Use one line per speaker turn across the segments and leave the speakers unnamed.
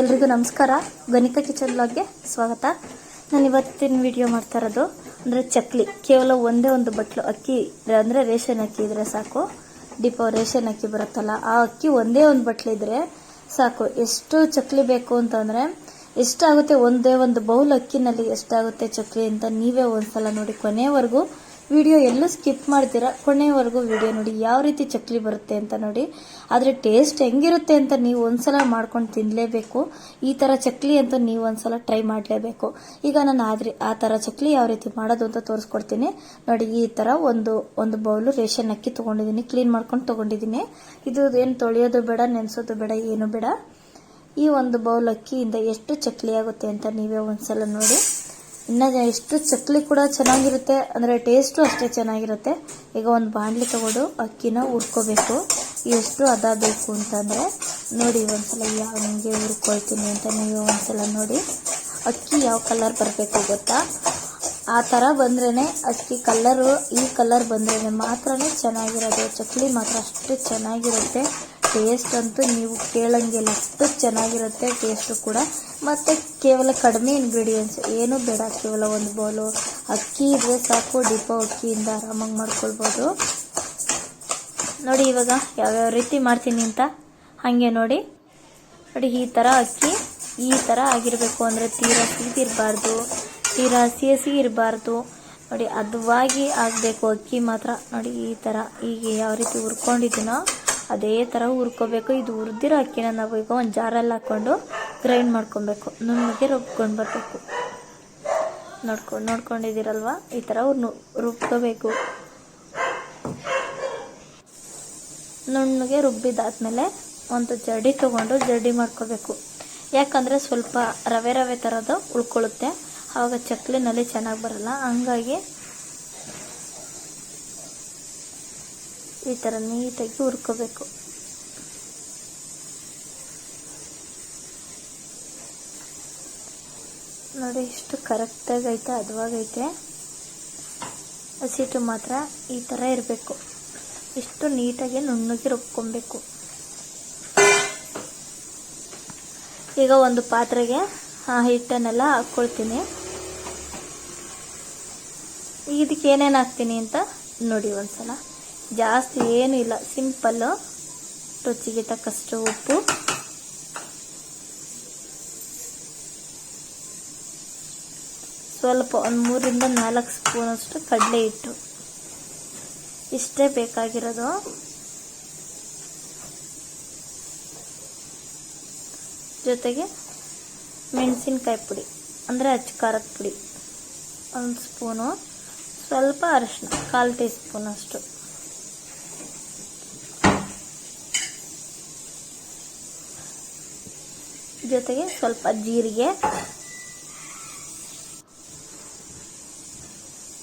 ಎಲ್ರಿಗೂ ನಮಸ್ಕಾರ. ಗಣಿತ ಕಿಚನ್ ಬ್ಲಾಗ್ಗೆ ಸ್ವಾಗತ. ನಾನು ಇವತ್ತಿನ ವಿಡಿಯೋ ಮಾಡ್ತಾ ಇರೋದು ಅಂದರೆ ಚಕ್ಲಿ. ಕೇವಲ ಒಂದೇ ಒಂದು ಬಟ್ಲು ಅಕ್ಕಿ, ಅಂದರೆ ರೇಷನ್ ಅಕ್ಕಿ ಇದ್ರೆ ಸಾಕು. ಡಿಪೋ ರೇಷನ್ ಅಕ್ಕಿ ಬರುತ್ತಲ್ಲ, ಆ ಅಕ್ಕಿ ಒಂದೇ ಒಂದು ಬಟ್ಲು ಇದ್ರೆ ಸಾಕು. ಎಷ್ಟು ಚಕ್ಲಿ ಬೇಕು ಅಂತಂದರೆ ಎಷ್ಟಾಗುತ್ತೆ, ಒಂದೇ ಒಂದು ಬೌಲ್ ಅಕ್ಕಿನಲ್ಲಿ ಎಷ್ಟಾಗುತ್ತೆ ಚಕ್ಲಿ ಅಂತ ನೀವೇ ಒಂದ್ಸಲ ನೋಡಿ ಕೊನೆವರೆಗೂ ವಿಡಿಯೋ ಎಲ್ಲೂ ಸ್ಕಿಪ್ ಮಾಡ್ತೀರಾ? ಕೊನೆವರೆಗೂ ವಿಡಿಯೋ ನೋಡಿ, ಯಾವ ರೀತಿ ಚಕ್ಲಿ ಬರುತ್ತೆ ಅಂತ ನೋಡಿ. ಆದರೆ ಟೇಸ್ಟ್ ಹೆಂಗಿರುತ್ತೆ ಅಂತ ನೀವು ಒಂದ್ಸಲ ಮಾಡ್ಕೊಂಡು ತಿನ್ನಲೇಬೇಕು ಈ ಥರ ಚಕ್ಲಿ ಅಂತ ನೀವು ಒಂದ್ಸಲ ಟ್ರೈ ಮಾಡಲೇಬೇಕು. ಈಗ ನಾನು ಆದ್ರೆ ಆ ಥರ ಚಕ್ಲಿ ಯಾವ ರೀತಿ ಮಾಡೋದು ಅಂತ ತೋರಿಸ್ಕೊಡ್ತೀನಿ. ನೋಡಿ, ಈ ಥರ ಒಂದು ಒಂದು ಬೌಲು ರೇಷನ್ ಅಕ್ಕಿ ತೊಗೊಂಡಿದ್ದೀನಿ. ಕ್ಲೀನ್ ಮಾಡ್ಕೊಂಡು ತೊಗೊಂಡಿದ್ದೀನಿ. ಇದು ಏನು ತೊಳೆಯೋದು ಬೇಡ, ನೆನೆಸೋದು ಬೇಡ, ಏನು ಬೇಡ. ಈ ಒಂದು ಬೌಲ್ ಅಕ್ಕಿಯಿಂದ ಎಷ್ಟು ಚಕ್ಲಿ ಆಗುತ್ತೆ ಅಂತ ನೀವೇ ಒಂದ್ಸಲ ನೋಡಿ. ಇನ್ನು ಎಷ್ಟು ಚಕ್ಲಿ ಕೂಡ ಚೆನ್ನಾಗಿರುತ್ತೆ. ಅಂದರೆ ಟೇಸ್ಟು ಅಷ್ಟೇ ಚೆನ್ನಾಗಿರುತ್ತೆ. ಈಗ ಒಂದು ಬಾಣಲಿ ತಗೊಂಡು, ಅಕ್ಕಿನ ಹುರ್ಕೋಬೇಕು. ಎಷ್ಟು ಅದ ಬೇಕು ಅಂತಂದರೆ, ನೋಡಿ ಒಂದ್ಸಲ ಯಾವ ನಿಮಗೆ ಹುರ್ಕೊಳ್ತೀನಿ ಅಂತ ನೀವು ಒಂದ್ಸಲ ನೋಡಿ. ಅಕ್ಕಿ ಯಾವ ಕಲರ್ ಬರಬೇಕು ಗೊತ್ತಾ? ಆ ಥರ ಬಂದ್ರೇ ಅಕ್ಕಿ ಕಲ್ಲರು ಈ ಕಲರ್ ಬಂದ್ರೇ ಮಾತ್ರ ಚೆನ್ನಾಗಿರೋದು. ಚಕ್ಲಿ ಮಾತ್ರ ಅಷ್ಟು ಚೆನ್ನಾಗಿರುತ್ತೆ. ಟೇಸ್ಟ್ ಅಂತೂ ನೀವು ಕೇಳಂಗಿಲ್ಲ. ಅಷ್ಟು ಚೆನ್ನಾಗಿರುತ್ತೆ ಟೇಸ್ಟು ಕೂಡ. ಮತ್ತು ಕೇವಲ ಕಡಿಮೆ ಇಂಗ್ರೀಡಿಯೆಂಟ್ಸ್ ಏನೂ ಬೇಡ. ಕೇವಲ ಒಂದು ಬೌಲು ಅಕ್ಕಿ ಇದ್ರೆ ಸಾಕು ಡಿಪೋ ಅಕ್ಕಿಯಿಂದ ಆರಾಮಾಗಿ ಮಾಡ್ಕೊಳ್ಬೋದು. ನೋಡಿ ಇವಾಗ ಯಾವ್ಯಾವ ರೀತಿ ಮಾಡ್ತೀನಿ ಅಂತ. ಹಾಗೆ ನೋಡಿ. ನೋಡಿ, ಈ ಥರ ಅಕ್ಕಿ, ಈ ಥರ ಆಗಿರಬೇಕು ಅಂದರೆ ತೀರಾ ಸಿಗಿರಬಾರ್ದು ತೀರಾ ಹಸಿ ಹಸಿ ಇರಬಾರ್ದು. ನೋಡಿ, ಅದುವಾಗಿ ಆಗಬೇಕು ಅಕ್ಕಿ ಮಾತ್ರ. ನೋಡಿ, ಈ ಥರ ಈಗ ಯಾವ ರೀತಿ ಹುರ್ಕೊಂಡಿದ್ದೀನೋ. ಅದೇ ಥರ ಹುರ್ಕೋಬೇಕು. ಇದು ಹುರಿದಿರೋ ಅಕ್ಕಿನ ನಾವು ಈಗ ಒಂದು ಜಾರಲ್ಲಿ ಹಾಕ್ಕೊಂಡು ಗ್ರೈಂಡ್ ಮಾಡ್ಕೊಬೇಕು. ನುಣ್ಣಗೆ ರುಬ್ಕೊಂಡು ಬರಬೇಕು. ನೋಡ್ಕೊ, ನೋಡ್ಕೊಂಡಿದ್ದೀರಲ್ವ? ಈ ಥರ ರುಬ್ಕೋಬೇಕು. ನುಣ್ಣಗೆ ರುಬ್ಬಿದಾದ್ಮೇಲೆ ಒಂದು ಜಡಿ ತೊಗೊಂಡು ಜಡಿ ಮಾಡ್ಕೋಬೇಕು. ಯಾಕಂದರೆ ಸ್ವಲ್ಪ ರವೆ ರವೆ ಥರದ್ದು ಉಳ್ಕೊಳ್ಳುತ್ತೆ. ಆವಾಗ ಚಕ್ಲಿನಲ್ಲಿ ಚೆನ್ನಾಗಿ ಬರಲ್ಲ. ಹಂಗಾಗಿ ಈ ಥರ ನೀಟಾಗಿ ಹುರ್ಕೋಬೇಕು. ನೋಡಿ ಎಷ್ಟು ಕರೆಕ್ಟಾಗಿ ಐತೆ ಹದವಾಗೈತೆ ಹಸಿಟ್ಟು ಮಾತ್ರ ಈ ಥರ ಇರಬೇಕು. ಇಷ್ಟು ನೀಟಾಗಿ ನುಣ್ಣಗೆ ರುಬ್ಕೊಬೇಕು. ಈಗ ಒಂದು ಪಾತ್ರೆಗೆ ಆ ಹಿಟ್ಟನ್ನೆಲ್ಲ ಹಾಕ್ಕೊಳ್ತೀನಿ ಇದಕ್ಕೆ ಏನೇನು ಹಾಕ್ತೀನಿ ಅಂತ ನೋಡಿ ಒಂದ್ಸಲ. ಜಾಸ್ತಿ ಏನೂ ಇಲ್ಲ ಸಿಂಪಲ್ಲು ರುಚಿಗೆ ತಕ್ಕಷ್ಟು ಉಪ್ಪು. ಸ್ವಲ್ಪ ಒಂದು ಮೂರಿಂದ ನಾಲ್ಕು ಸ್ಪೂನ್ ಅಷ್ಟು ಕಡಲೆ ಹಿಟ್ಟು. ಇಷ್ಟೇ ಬೇಕಾಗಿರೋದು. ಜೊತೆಗೆ ಮೆಣಸಿನ್ಕಾಯಿ ಪುಡಿ, ಅಂದರೆ ಅಚ್ಚು ಖಾರದ ಪುಡಿ. ಒಂದು ಸ್ಪೂನು. ಸ್ವಲ್ಪ ಅರಿಶಿನ, ಕಾಲು ಟೀ ಸ್ಪೂನ್ ಜೊತೆಗೆ ಸ್ವಲ್ಪ ಜೀರಿಗೆ,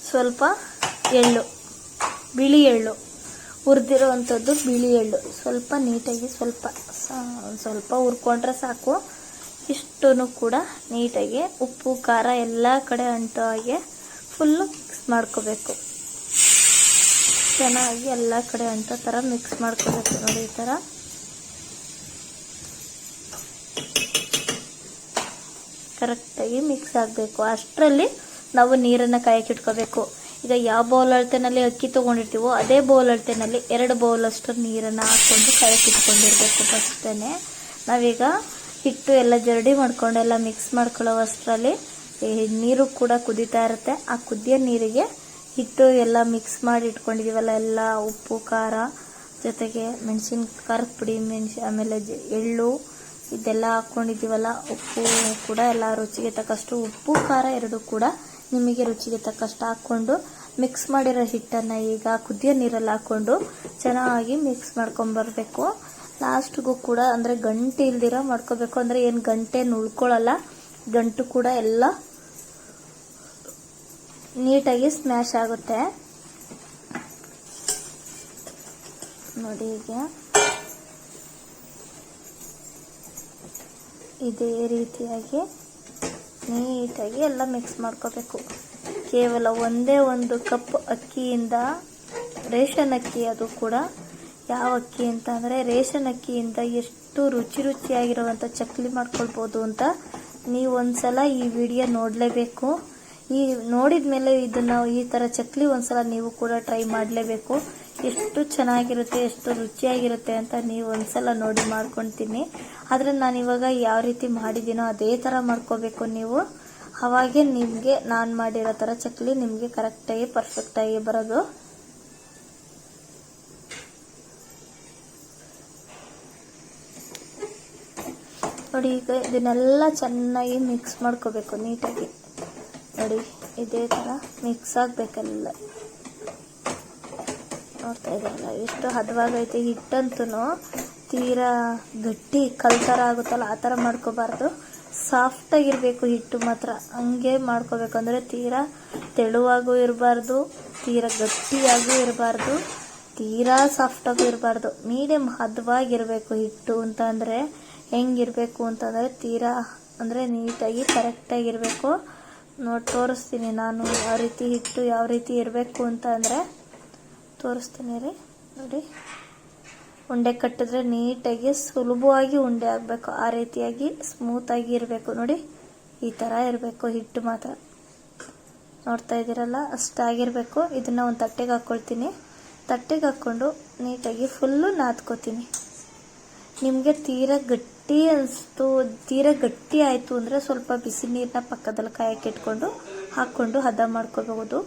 ಸ್ವಲ್ಪ ಎಳ್ಳು, ಬಿಳಿ ಎಳ್ಳು ಹುರಿದಿರೋ ಅಂಥದ್ದು ಬಿಳಿ ಎಳ್ಳು. ಸ್ವಲ್ಪ ನೀಟಾಗಿ ಸ್ವಲ್ಪ ಸ್ವಲ್ಪ ಹುರ್ಕೊಂಡ್ರೆ ಸಾಕು. ಇಷ್ಟೂ ಕೂಡ ನೀಟಾಗಿ ಉಪ್ಪು, ಖಾರ ಎಲ್ಲ ಕಡೆ ಅಂಟೋ ಹಾಗೆ ಫುಲ್ಲು ಮಿಕ್ಸ್ ಮಾಡ್ಕೋಬೇಕು. ಚೆನ್ನಾಗಿ ಎಲ್ಲ ಕಡೆ ಅಂಟೋ ಥರ ಮಿಕ್ಸ್ ಮಾಡ್ಕೋಬೇಕು ನೋಡಿ ಈ ಥರ. ಕರೆಕ್ಟಾಗಿ ಮಿಕ್ಸ್ ಆಗಬೇಕು. ಅಷ್ಟರಲ್ಲಿ ನಾವು ನೀರನ್ನು ಕಾಯಕ್ಕೆ ಇಟ್ಕೋಬೇಕು. ಈಗ ಯಾವ ಬೌಲ್ ಅಳತೆನಲ್ಲಿ ಅಕ್ಕಿ ತೊಗೊಂಡಿರ್ತೀವೋ ಅದೇ ಬೌಲ್ ಅಳತೆನಲ್ಲಿ ಎರಡು ಬೌಲಷ್ಟು ನೀರನ್ನು ಹಾಕ್ಕೊಂಡು ಕಾಯಕ್ಕೆ ಇಟ್ಕೊಂಡಿರ್ಬೇಕು ಫಸ್ಟೇ ನಾವೀಗ ಹಿಟ್ಟು ಎಲ್ಲ ಜರಡಿ ಮಾಡ್ಕೊಂಡೆಲ್ಲ ಮಿಕ್ಸ್ ಮಾಡ್ಕೊಳ್ಳೋ ಅಷ್ಟರಲ್ಲಿ ನೀರು ಕೂಡ ಕುದೀತಾ ಇರುತ್ತೆ. ಆ ಕುದಿಯೋ ನೀರಿಗೆ ಹಿಟ್ಟು ಎಲ್ಲ ಮಿಕ್ಸ್ ಮಾಡಿ ಇಟ್ಕೊಂಡಿದ್ದೀವಲ್ಲ ಎಲ್ಲ ಉಪ್ಪು, ಖಾರ, ಜೊತೆಗೆ ಮೆಣಸಿನ ಖಾರದ ಪುಡಿ ಮೆಣಸಿ, ಆಮೇಲೆ ಎಳ್ಳು ಇದೆಲ್ಲ ಹಾಕ್ಕೊಂಡಿದ್ದೀವಲ್ಲ ಉಪ್ಪು ಕೂಡ ಎಲ್ಲ ರುಚಿಗೆ ತಕ್ಕಷ್ಟು ಉಪ್ಪು, ಖಾರ ಎರಡು ಕೂಡ ನಿಮಗೆ ರುಚಿಗೆ ತಕ್ಕಷ್ಟು ಹಾಕ್ಕೊಂಡು ಮಿಕ್ಸ್ ಮಾಡಿರೋ ಹಿಟ್ಟನ್ನು ಈಗ ಕುದಿಯೋ ನೀರಲ್ಲಿ ಹಾಕ್ಕೊಂಡು ಚೆನ್ನಾಗಿ ಮಿಕ್ಸ್ ಮಾಡ್ಕೊಂಬರ್ಬೇಕು ಲಾಸ್ಟ್ಗೂ ಕೂಡ ಅಂದರೆ ಗಂಟೆ ಇಲ್ದಿರೋ ಮಾಡ್ಕೋಬೇಕು. ಅಂದರೆ ಏನು ಗಂಟೆ ಉಳ್ಕೊಳ್ಳಲ್ಲ ಗಂಟು ಕೂಡ ಎಲ್ಲ ನೀಟಾಗಿ ಸ್ಮ್ಯಾಶ್ ಆಗುತ್ತೆ. ನೋಡಿ ಈಗ. ಇದೇ ರೀತಿಯಾಗಿ ನೀಟಾಗಿ ಎಲ್ಲ ಮಿಕ್ಸ್ ಮಾಡ್ಕೋಬೇಕು. ಕೇವಲ ಒಂದೇ ಒಂದು ಕಪ್ ಅಕ್ಕಿಯಿಂದ ರೇಷನ್ ಅಕ್ಕಿ ಅದು ಕೂಡ. ಯಾವ ಅಕ್ಕಿ ಅಂತ ಅಂದರೆ ರೇಷನ್ ಅಕ್ಕಿಯಿಂದ ಎಷ್ಟು ರುಚಿ ರುಚಿಯಾಗಿರುವಂಥ ಚಕ್ಲಿ ಮಾಡ್ಕೊಳ್ಬೋದು ಅಂತ ನೀವು ಒಂದ್ಸಲ ಈ ವಿಡಿಯೋ ನೋಡಲೇಬೇಕು. ಈ ನೋಡಿದ ಮೇಲೆ ಇದನ್ನು ಈ ಥರ ಚಕ್ಲಿ ಒಂದ್ಸಲ ನೀವು ಕೂಡ ಟ್ರೈ ಮಾಡಲೇಬೇಕು. ಎಷ್ಟು ಚೆನ್ನಾಗಿರುತ್ತೆ, ಎಷ್ಟು ರುಚಿಯಾಗಿರುತ್ತೆ ಅಂತ ನೀವು ಒಂದ್ಸಲ ನೋಡಿ ಮಾಡ್ಕೊತೀನಿ. ಆದರೆ ನಾನು ಇವಾಗ ಯಾವ ರೀತಿ ಮಾಡಿದ್ದೀನೋ ಅದೇ ಥರ ಮಾಡ್ಕೋಬೇಕು ನೀವು. ಅವಾಗೆ ನಿಮಗೆ ನಾನು ಮಾಡಿರೋ ಥರ ಚಕ್ಲಿ ನಿಮಗೆ ಕರೆಕ್ಟಾಗಿ ಪರ್ಫೆಕ್ಟಾಗಿ ಬರೋದು. ನೋಡಿ ಈಗ ಇದನ್ನೆಲ್ಲ ಚೆನ್ನಾಗಿ ಮಿಕ್ಸ್ ಮಾಡ್ಕೋಬೇಕು ನೀಟಾಗಿ. ನೋಡಿ, ಇದೇ ಥರ ಮಿಕ್ಸ್ ಆಗಬೇಕೆಲ್ಲ. ನೋಡ್ತಾ ಇದ್ದಾರಲ್ಲ ಎಷ್ಟು ಹದವಾಗೈತೆ ಹಿಟ್ಟಂತೂ ತೀರಾ ಗಟ್ಟಿ ಕಲ್ ಥರ ಆಗುತ್ತಲ್ಲ, ಆ ಥರ ಮಾಡ್ಕೋಬಾರ್ದು. ಸಾಫ್ಟಾಗಿರಬೇಕು ಹಿಟ್ಟು ಮಾತ್ರ. ಹಂಗೆ ಮಾಡ್ಕೋಬೇಕು. ಅಂದರೆ ತೀರಾ ತೆಳುವಾಗೂ ಇರಬಾರ್ದು, ತೀರಾ ಗಟ್ಟಿಯಾಗೂ ಇರಬಾರ್ದು, ತೀರಾ ಸಾಫ್ಟಾಗೂ ಇರಬಾರ್ದು. ಮೀಡಿಯಮ್ ಹದವಾಗಿರಬೇಕು ಹಿಟ್ಟು ಅಂತ ಅಂದರೆ ಹೆಂಗಿರಬೇಕು ಅಂತಂದರೆ ತೀರಾ ಅಂದರೆ ನೀಟಾಗಿ ಕರೆಕ್ಟಾಗಿರಬೇಕು ನೋಡಿ, ತೋರಿಸ್ತೀನಿ ನಾನು ಯಾವ ರೀತಿ ಹಿಟ್ಟು ಯಾವ ರೀತಿ ಇರಬೇಕು ಅಂತ ಅಂದರೆ ತೋರಿಸ್ತೀನಿ ರೀ. ನೋಡಿ. ಉಂಡೆ ಕಟ್ಟಿದ್ರೆ ನೀಟಾಗಿ ಸುಲಭವಾಗಿ ಉಂಡೆ ಆಗಬೇಕು. ಆ ರೀತಿಯಾಗಿ ಸ್ಮೂತಾಗಿ ಇರಬೇಕು. ನೋಡಿ. ಈ ಥರ ಇರಬೇಕು. ಹಿಟ್ಟು ಮಾತ್ರ. ನೋಡ್ತಾ ಇದ್ದೀರಲ್ಲ? ಅಷ್ಟಾಗಿರಬೇಕು ಇದನ್ನು ಒಂದು ತಟ್ಟೆಗೆ ಹಾಕ್ಕೊಳ್ತೀನಿ ತಟ್ಟೆಗೆ ಹಾಕ್ಕೊಂಡು ನೀಟಾಗಿ ಫುಲ್ಲು ನಾದ್ಕೋತೀನಿ. ನಿಮಗೆ ತೀರಾ ಗಟ್ಟಿ ಅನಿಸ್ತು, ತೀರಾ ಗಟ್ಟಿ ಆಯಿತು ಅಂದರೆ ಸ್ವಲ್ಪ ಬಿಸಿ ನೀರನ್ನ ಪಕ್ಕದಲ್ಲಿ ಕಾಯಕ್ಕೆ ಇಟ್ಕೊಂಡು ಹಾಕ್ಕೊಂಡು ಹದ ಮಾಡ್ಕೋಬಹುದು.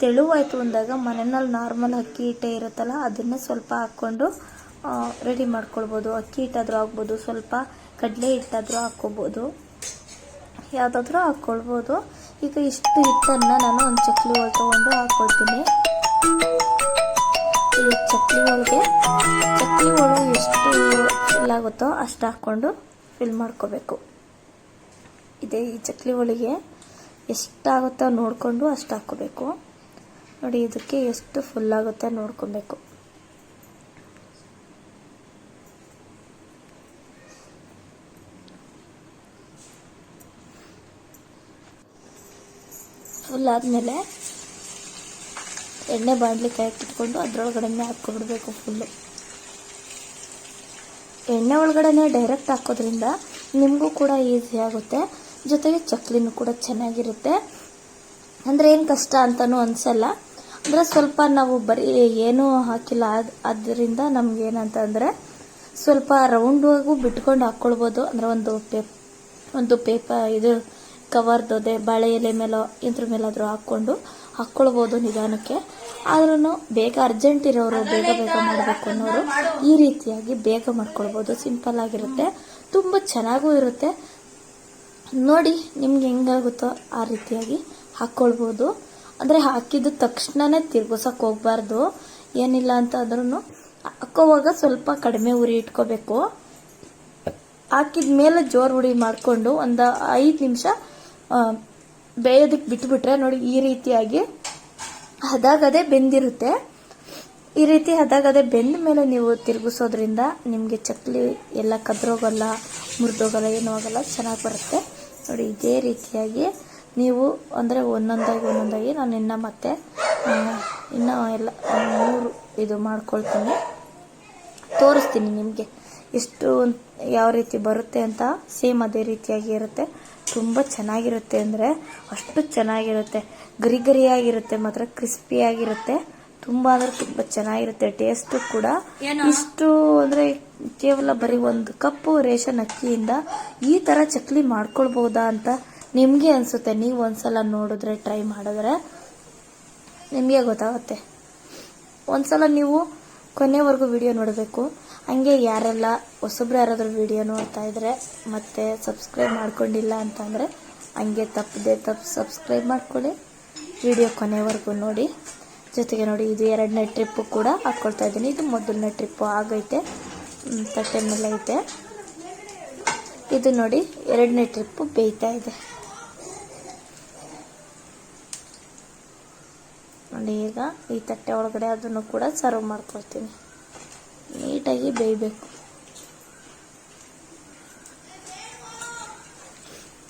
ತೆಳುವಾಯಿತು ಅಂದಾಗ ಮನೆಯಲ್ಲಿ ನಾರ್ಮಲ್ ಅಕ್ಕಿ ಹಿಟ್ಟೆ ಇರುತ್ತಲ್ಲ, ಅದನ್ನು ಸ್ವಲ್ಪ ಹಾಕ್ಕೊಂಡು ರೆಡಿ ಮಾಡ್ಕೊಳ್ಬೋದು. ಅಕ್ಕಿ ಹಿಟ್ಟಾದರೂ ಹಾಕ್ಬೋದು, ಸ್ವಲ್ಪ ಕಡಲೆ ಹಿಟ್ಟಾದರೂ ಹಾಕ್ಕೋಬೋದು ಯಾವುದಾದ್ರೂ ಹಾಕ್ಕೊಳ್ಬೋದು. ಈಗ ಇಷ್ಟು ಹಿಟ್ಟನ್ನು ನಾನು ಒಂದು ಚಕ್ಲಿ ಒಳಗೆ ತೊಗೊಂಡು ಹಾಕ್ಕೊಳ್ತೀನಿ ಈ ಚಕ್ಲಿ ಒಳಗೆ ಚಕ್ಲಿ ಒಳಗೆ ಎಷ್ಟು ಫಿಲ್ ಆಗುತ್ತೋ ಅಷ್ಟು ಹಾಕ್ಕೊಂಡು ಫಿಲ್ ಮಾಡ್ಕೋಬೇಕು. ಇದೇ ಈ ಚಕ್ಲಿ ಒಳಗೆ ಎಷ್ಟಾಗುತ್ತೋ ನೋಡಿಕೊಂಡು ಅಷ್ಟು ಹಾಕ್ಕೋಬೇಕು. ನೋಡಿ, ಇದಕ್ಕೆ ಎಷ್ಟು ಫುಲ್ ಆಗುತ್ತೆ ನೋಡ್ಕೊಬೇಕು. ಫುಲ್ ಆದಮೇಲೆ ಎಣ್ಣೆ ಬಾಣಲಿ ಕಾಯಿ ಇಟ್ಕೊಂಡು ಅದರೊಳಗಡೆನೆ ಹಾಕ್ಕೊಬಿಡ್ಬೇಕು ಫುಲ್ಲು ಎಣ್ಣೆ ಒಳಗಡೆನೆ ಡೈರೆಕ್ಟ್ ಹಾಕೋದ್ರಿಂದ ನಿಮಗೂ ಕೂಡ ಈಸಿ ಆಗುತ್ತೆ. ಜೊತೆಗೆ ಚಕ್ಲಿನೂ ಕೂಡ ಚೆನ್ನಾಗಿರುತ್ತೆ. ಅಂದರೆ ಏನು ಕಷ್ಟ ಅಂತಲೂ ಅನಿಸಲ್ಲ. ಅಂದರೆ ಸ್ವಲ್ಪ ನಾವು ಬರೀ ಏನೂ ಹಾಕಿಲ್ಲ. ಅದು ಅದರಿಂದ ನಮ್ಗೆ ಏನಂತಂದರೆ ಸ್ವಲ್ಪ ರೌಂಡಾಗೂ ಬಿಟ್ಕೊಂಡು ಹಾಕ್ಕೊಳ್ಬೋದು ಅಂದರೆ ಒಂದು ಪೇಪ್ ಒಂದು ಪೇಪ ಇದು ಕವರ್ದೋದೆ ಬಾಳೆ ಎಲೆ ಮೇಲೋ ಇದ್ರ ಮೇಲಾದರೂ ಹಾಕ್ಕೊಂಡು ಹಾಕ್ಕೊಳ್ಬೋದು ನಿಧಾನಕ್ಕೆ. ಆದ್ರೂ ಬೇಗ ಅರ್ಜೆಂಟ್ ಇರೋರು ಬೇಗ ಬೇಗ ಮಾಡಬೇಕು ಅನ್ನೋರು ಈ ರೀತಿಯಾಗಿ ಬೇಗ ಮಾಡ್ಕೊಳ್ಬೋದು. ಸಿಂಪಲ್ ಆಗಿರುತ್ತೆ. ತುಂಬ ಚೆನ್ನಾಗೂ ಇರುತ್ತೆ. ನೋಡಿ ನಿಮ್ಗೆ ಹೆಂಗಾಗುತ್ತೋ ಆ ರೀತಿಯಾಗಿ ಹಾಕ್ಕೊಳ್ಬೋದು ಅಂದರೆ ಹಾಕಿದ ತಕ್ಷಣನೇ ತಿರ್ಗಿಸೋಕೆ ಹೋಗ್ಬಾರ್ದು. ಏನಿಲ್ಲ ಅಂತ ಅಂದ್ರೂ ಹಾಕೋವಾಗ ಸ್ವಲ್ಪ ಕಡಿಮೆ ಉರಿ ಇಟ್ಕೋಬೇಕು. ಹಾಕಿದ ಮೇಲೆ ಜೋರು ಉಡಿ ಮಾಡಿಕೊಂಡು ಒಂದು ಐದು ನಿಮಿಷ ಬೇಯೋದಕ್ಕೆ ಬಿಟ್ಬಿಟ್ರೆ ನೋಡಿ ಈ ರೀತಿಯಾಗಿ ಹದಾಗದೇ ಬೆಂದಿರುತ್ತೆ. ಈ ರೀತಿ ಹದಾಗದೇ ಬೆಂದ ಮೇಲೆ ನೀವು ತಿರುಗಿಸೋದ್ರಿಂದ ನಿಮಗೆ ಚಕ್ಲಿ ಎಲ್ಲ ಕದ್ರೋಗಲ್ಲ, ಮುರಿದೋಗಲ್ಲ, ಏನೂ ಆಗೋಲ್ಲ, ಚೆನ್ನಾಗಿ ಬರುತ್ತೆ. ನೋಡಿ ಇದೇ ರೀತಿಯಾಗಿ ನೀವು ಅಂದರೆ ಒಂದೊಂದಾಗಿ ಒಂದೊಂದಾಗಿ ನಾನು ಇನ್ನು ಮತ್ತೆ ಇನ್ನೂ ಎಲ್ಲ ಮೂರು ಇದು ಮಾಡ್ಕೊಳ್ತೀನಿ. ತೋರಿಸ್ತೀನಿ ನಿಮಗೆ ಎಷ್ಟು ಯಾವ ರೀತಿ ಬರುತ್ತೆ ಅಂತ. ಸೇಮ್ ಅದೇ ರೀತಿಯಾಗಿ ಇರುತ್ತೆ. ತುಂಬ ಚೆನ್ನಾಗಿರುತ್ತೆ ಅಂದರೆ ಅಷ್ಟು ಚೆನ್ನಾಗಿರುತ್ತೆ. ಗರಿ ಗರಿಯಾಗಿರುತ್ತೆ ಮಾತ್ರ ಕ್ರಿಸ್ಪಿಯಾಗಿರುತ್ತೆ. ತುಂಬ ಅಂದರೆ ತುಂಬ ಚೆನ್ನಾಗಿರುತ್ತೆ ಟೇಸ್ಟು ಕೂಡ. ಇಷ್ಟು ಅಂದರೆ ಕೇವಲ ಬರೀ ಒಂದು ಕಪ್ಪು ರೇಷನ್ ಅಕ್ಕಿಯಿಂದ ಈ ಥರ ಚಕ್ಲಿ ಮಾಡ್ಕೊಳ್ಬೋದಾ ಅಂತ ನಿಮಗೆ ಅನಿಸುತ್ತೆ, ನೀವು ಒಂದ್ಸಲ ನೋಡಿದ್ರೆ ಟ್ರೈ ಮಾಡಿದ್ರೆ ನಿಮಗೆ ಗೊತ್ತಾಗುತ್ತೆ. ಒಂದ್ಸಲ ನೀವು ಕೊನೆವರೆಗೂ ವಿಡಿಯೋ ನೋಡಬೇಕು. ಹಂಗೆ ಯಾರೆಲ್ಲ ಹೊಸಬ್ರು ಯಾರಾದರೂ ವಿಡಿಯೋ ನೋಡ್ತಾ ಇದ್ರೆ ಮತ್ತೆ ಸಬ್ಸ್ಕ್ರೈಬ್ ಮಾಡ್ಕೊಂಡಿಲ್ಲ ಅಂತಂದರೆ ಹಂಗೆ ತಪ್ಪದೆ ತಪ್ಪು ಸಬ್ಸ್ಕ್ರೈಬ್ ಮಾಡ್ಕೊಳ್ಳಿ. ವಿಡಿಯೋ ಕೊನೆವರೆಗೂ ನೋಡಿ. ಜೊತೆಗೆ ನೋಡಿ, ಇದು ಎರಡನೇ ಟ್ರಿಪ್ಪು ಕೂಡ ಹಾಕ್ಕೊಳ್ತಾ ಇದ್ದೀನಿ. ಇದು ಮೊದಲನೇ ಟ್ರಿಪ್ಪು ಆಗೈತೆ. ತಟ್ಟೆ ಮೇಲೆ ಐತೆ. ಇದು ನೋಡಿ, ಎರಡನೇ ಟ್ರಿಪ್ಪು ಬೇಯ್ತಾ ಇದೆ. ನೋಡಿ ಈಗ ಈ ತಟ್ಟೆ ಒಳಗಡೆ ಅದನ್ನು ಕೂಡ ಸರ್ವ್ ಮಾಡ್ಕೊಳ್ತೀನಿ. ನೀಟಾಗಿ ಬೇಯಬೇಕು.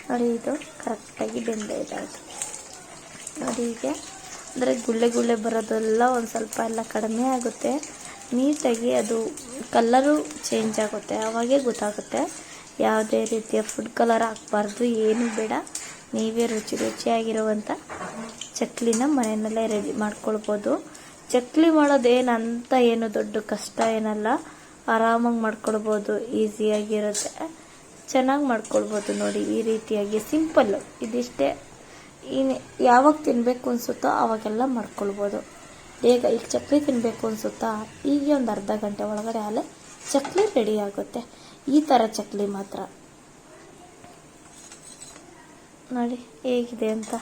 ನೋಡಿ, ಇದು ಕರೆಕ್ಟಾಗಿ ಬೆಂದಾಯ್ತು ನೋಡಿ ಈಗ ಅಂದರೆ ಗುಳ್ಳೆ ಗುಳ್ಳೆ ಬರೋದೆಲ್ಲ ಒಂದು ಸ್ವಲ್ಪ ಎಲ್ಲ ಕಡಿಮೆ ಆಗುತ್ತೆ. ನೀಟಾಗಿ ಅದು ಕಲ್ಲರು ಚೇಂಜ್ ಆಗುತ್ತೆ. ಆವಾಗೇ ಗೊತ್ತಾಗುತ್ತೆ. ಯಾವುದೇ ರೀತಿಯ ಫುಡ್ ಕಲರ್ ಹಾಕ್ಬಾರ್ದು, ಏನು ಬೇಡ. ನೀವೇ ರುಚಿ ರುಚಿಯಾಗಿರುವಂಥ ಚಕ್ಲಿನ ಮನೆಯಲ್ಲೇ ರೆಡಿ ಮಾಡ್ಕೊಳ್ಬೋದು. ಚಕ್ಲಿ ಮಾಡೋದೇನಂತ ಏನು ದೊಡ್ಡ ಕಷ್ಟ ಏನಲ್ಲ. ಆರಾಮಾಗಿ ಮಾಡ್ಕೊಳ್ಬೋದು ಈಸಿಯಾಗಿರುತ್ತೆ ಚೆನ್ನಾಗಿ ಮಾಡ್ಕೊಳ್ಬೋದು ನೋಡಿ ಈ ರೀತಿಯಾಗಿ ಸಿಂಪಲ್ಲು ಇದಿಷ್ಟೇ. ಇನ್ನು ಯಾವಾಗ ತಿನ್ನಬೇಕು ಅನಿಸುತ್ತೋ ಆವಾಗೆಲ್ಲ ಮಾಡ್ಕೊಳ್ಬೋದು. ಬೇಗ ಈಗ ಚಕ್ಲಿ ತಿನ್ನಬೇಕು ಅನಿಸುತ್ತಾ? ಈಗ ಒಂದು ಅರ್ಧ ಗಂಟೆ ಒಳಗಡೆ ಆಲೆ ಚಕ್ಲಿ ರೆಡಿ ಆಗುತ್ತೆ. ಈ ಥರ ಚಕ್ಲಿ ಮಾತ್ರ. ನೋಡಿ ಹೇಗಿದೆ ಅಂತ.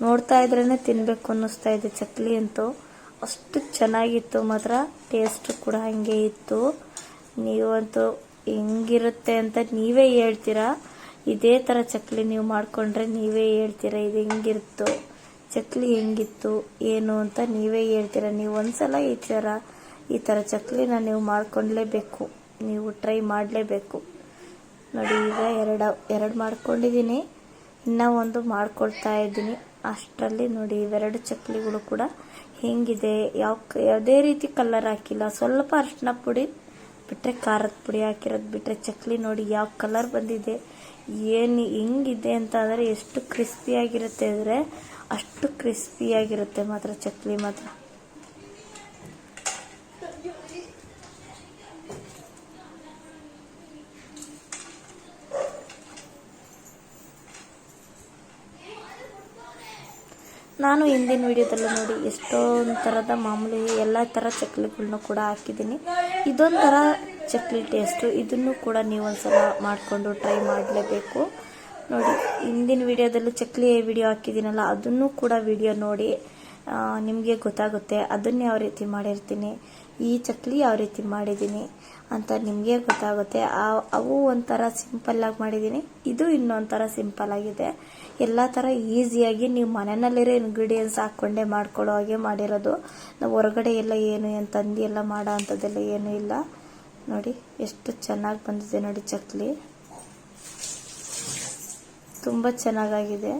ನೋಡ್ತಾ ಇದ್ರೇ ತಿನ್ನಬೇಕು ಅನ್ನಿಸ್ತಾ ಇದೆ ಚಕ್ಲಿ ಅಂತೂ. ಅಷ್ಟು ಚೆನ್ನಾಗಿತ್ತು ಮಾತ್ರ. ಟೇಸ್ಟ್ ಕೂಡ ಹಾಗೆ ಇತ್ತು. ನೀವಂತೂ ಹೆಂಗಿರುತ್ತೆ ಅಂತ ನೀವೇ ಹೇಳ್ತೀರಾ? ಇದೇ ಥರ ಚಕ್ಲಿ ನೀವು ಮಾಡಿಕೊಂಡ್ರೆ ನೀವೇ ಹೇಳ್ತೀರಾ? ಇದು ಹೆಂಗಿರುತ್ತೋ? ಚಕ್ಲಿ ಹೆಂಗಿತ್ತು? ಏನು ಅಂತ ನೀವೇ ಹೇಳ್ತೀರಾ? ನೀವು ಒಂದ್ಸಲ ಈ ಥರ ಈ ಥರ ಚಕ್ಲಿನ ನೀವು ಮಾಡ್ಕೊಳ್ಲೇಬೇಕು ನೀವು ಟ್ರೈ ಮಾಡಲೇಬೇಕು. ನೋಡಿ, ಈಗ ಎರಡು ಎರಡು ಮಾಡ್ಕೊಂಡಿದ್ದೀನಿ. ಇನ್ನೂ ಒಂದು ಮಾಡ್ಕೊಳ್ತಾ ಇದ್ದೀನಿ. ಅಷ್ಟರಲ್ಲಿ ನೋಡಿ ಇವೆರಡು ಚಕ್ಲಿಗಳು ಕೂಡ ಹೆಂಗಿದೆ? ಯಾವ ಯಾವುದೇ ರೀತಿ ಕಲರ್ ಹಾಕಿಲ್ಲ. ಸ್ವಲ್ಪ ಅರಿಶಿನ ಪುಡಿ ಬಿಟ್ಟರೆ ಖಾರದ ಪುಡಿ ಹಾಕಿರೋದು ಬಿಟ್ಟರೆ ಚಕ್ಲಿ ನೋಡಿ ಯಾವ ಕಲರ್ ಬಂದಿದೆ? ಏನು ಹೆಂಗಿದೆ ಅಂತ ಅಂದರೆ ಎಷ್ಟು ಕ್ರಿಸ್ಪಿಯಾಗಿರುತ್ತೆ ಅಂದರೆ ಅಷ್ಟು ಕ್ರಿಸ್ಪಿಯಾಗಿರುತ್ತೆ ಮಾತ್ರ ಚಕ್ಲಿ ಮಾತ್ರ. ನಾನು ಹಿಂದಿನ ವೀಡಿಯೋದಲ್ಲಿ ನೋಡಿ ಎಷ್ಟೊಂದು ಥರದ ಮಾಮೂಲಿ ಎಲ್ಲ ಥರ ಚಕ್ಲಿಗಳನ್ನೂ ಕೂಡ ಹಾಕಿದ್ದೀನಿ. ಇದೊಂಥರ ಚಕ್ಲಿ ಟೇಸ್ಟು ಇದನ್ನು ಕೂಡ ನೀವು ಒಂದ್ಸಲ ಮಾಡಿಕೊಂಡು ಟ್ರೈ ಮಾಡಲೇಬೇಕು. ನೋಡಿ, ಹಿಂದಿನ ವಿಡಿಯೋದಲ್ಲೂ ಚಕ್ಲಿ ವಿಡಿಯೋ ಹಾಕಿದ್ದೀನಲ್ಲ, ಅದನ್ನು ಕೂಡ ವಿಡಿಯೋ ನೋಡಿ ನಿಮಗೆ ಗೊತ್ತಾಗುತ್ತೆ ಅದನ್ನು ಯಾವ ರೀತಿ ಮಾಡಿರ್ತೀನಿ, ಈ ಚಕ್ಲಿ ಯಾವ ರೀತಿ ಮಾಡಿದ್ದೀನಿ ಅಂತ ನಿಮಗೆ ಗೊತ್ತಾಗುತ್ತೆ. ಅವು ಒಂಥರ ಸಿಂಪಲ್ಲಾಗಿ ಮಾಡಿದ್ದೀನಿ. ಇದು ಇನ್ನೊಂಥರ ಸಿಂಪಲ್ ಆಗಿದೆ. ಎಲ್ಲ ಥರ ಈಸಿಯಾಗಿ ನೀವು ಮನೆಯಲ್ಲಿರೋ ಇಂಗ್ರೀಡಿಯೆಂಟ್ಸ್ ಹಾಕ್ಕೊಂಡೇ ಮಾಡ್ಕೊಳ್ಳೋ ಹಾಗೆ ಮಾಡಿರೋದು. ನಾವು ಹೊರಗಡೆ ಎಲ್ಲ ಏನು ಅಂತ ತಂದು ಎಲ್ಲ ಮಾಡೋ ಅಂಥದ್ದೆಲ್ಲ ಏನೂ ಇಲ್ಲ. ನೋಡಿ, ಎಷ್ಟು ಚೆನ್ನಾಗಿ ಬಂದಿದೆ ನೋಡಿ ಚಕ್ಲಿ. ತುಂಬ ಚೆನ್ನಾಗಾಗಿದೆ.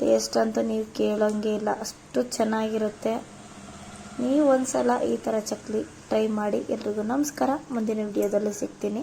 ಟೇಸ್ಟ್ ಅಂತೂ ನೀವು ಕೇಳೋಂಗೆ ಇಲ್ಲ. ಅಷ್ಟು ಚೆನ್ನಾಗಿರುತ್ತೆ. ನೀವು ಒಂದ್ಸಲ ಈ ಥರ ಚಕ್ಲಿ ಟ್ರೈ ಮಾಡಿ ಎಲ್ರಿಗೂ ನಮಸ್ಕಾರ. ಮುಂದಿನ ವಿಡಿಯೋದಲ್ಲಿ ಸಿಗ್ತೀನಿ.